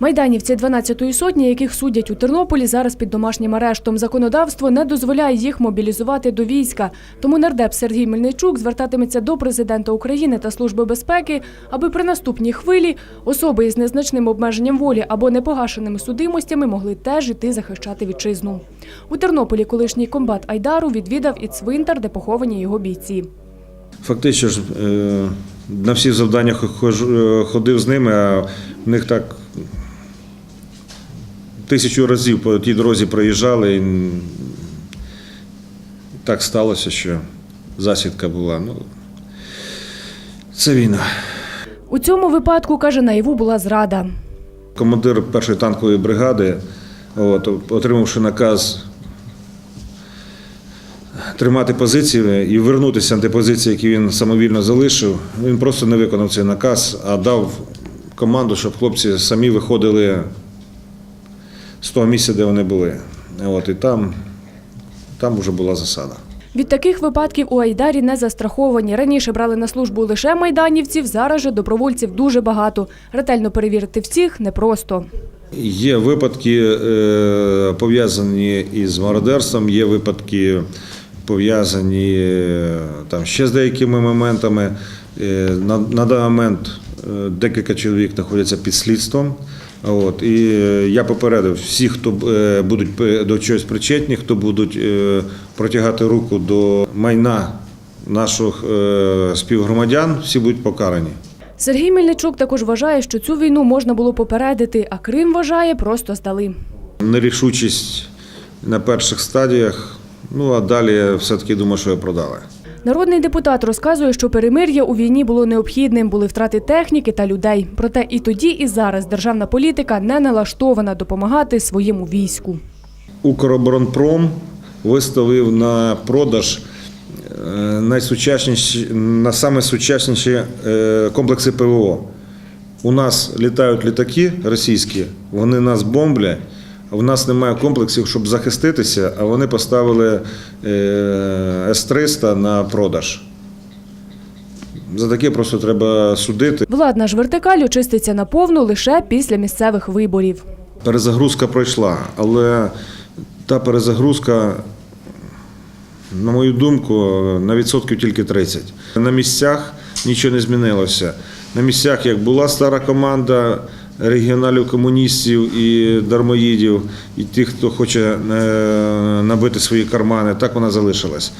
Майданівці 12-ї сотні, яких судять у Тернополі, зараз під домашнім арештом. Законодавство не дозволяє їх мобілізувати до війська. Тому нардеп Сергій Мельничук звертатиметься до президента України та Служби безпеки, аби при наступній хвилі особи із незначним обмеженням волі або непогашеними судимостями могли теж іти захищати вітчизну. У Тернополі колишній комбат Айдару відвідав і цвинтар, де поховані його бійці. Фактично ж е, на всі завдання хожу- е, ходив з ними, а в них так тисячу разів по тій дорозі проїжджали. І так сталося, що засідка була. Ну, це війна. У цьому випадку, каже, наяву була зрада. Командир першої танкової бригади, от, отримавши наказ тримати позиції і вернутися на ті позиції, які він самовільно залишив, він просто не виконав цей наказ, а дав команду, щоб хлопці самі виходили того місця, де вони були. От, і там, там вже була засада. Від таких випадків у Айдарі не застраховані. Раніше брали на службу лише майданівців, зараз же добровольців дуже багато. Ретельно перевірити всіх непросто. Є випадки е, пов'язані із мародерством, є випадки пов'язані е, там ще з деякими моментами. Е, На, на даний момент декілька чоловік знаходяться під слідством. От, і е, я попередив всіх, хто е, будуть до чогось причетні, хто будуть е, протягати руку до майна наших співгромадян, всі будуть покарані. Сергій Мельничук також вважає, що цю війну можна було попередити, а Крим вважає, просто здали. Нерішучість на перших стадіях. Ну а далі все-таки думаю, що я продали. Народний депутат розказує, що перемир'я у війні було необхідним, були втрати техніки та людей. Проте і тоді, і зараз державна політика не налаштована допомагати своєму війську. Укроборонпром виставив на продаж е, найсучасніші, на саме сучасніші е, комплекси ПВО. У нас літають літаки російські, вони нас бомблять. В нас немає комплексів, щоб захиститися, а вони поставили е, С-300 на продаж. За таке просто треба судити. Владна ж вертикаль очиститься наповну лише після місцевих виборів. Перезагрузка пройшла, але та перезагрузка, на мою думку, на відсотків тільки 30. На місцях нічого не змінилося. На місцях, як була стара команда регіоналів комуністів і дармоїдів, і тих, хто хоче е, набити свої кармани, так вона залишилась.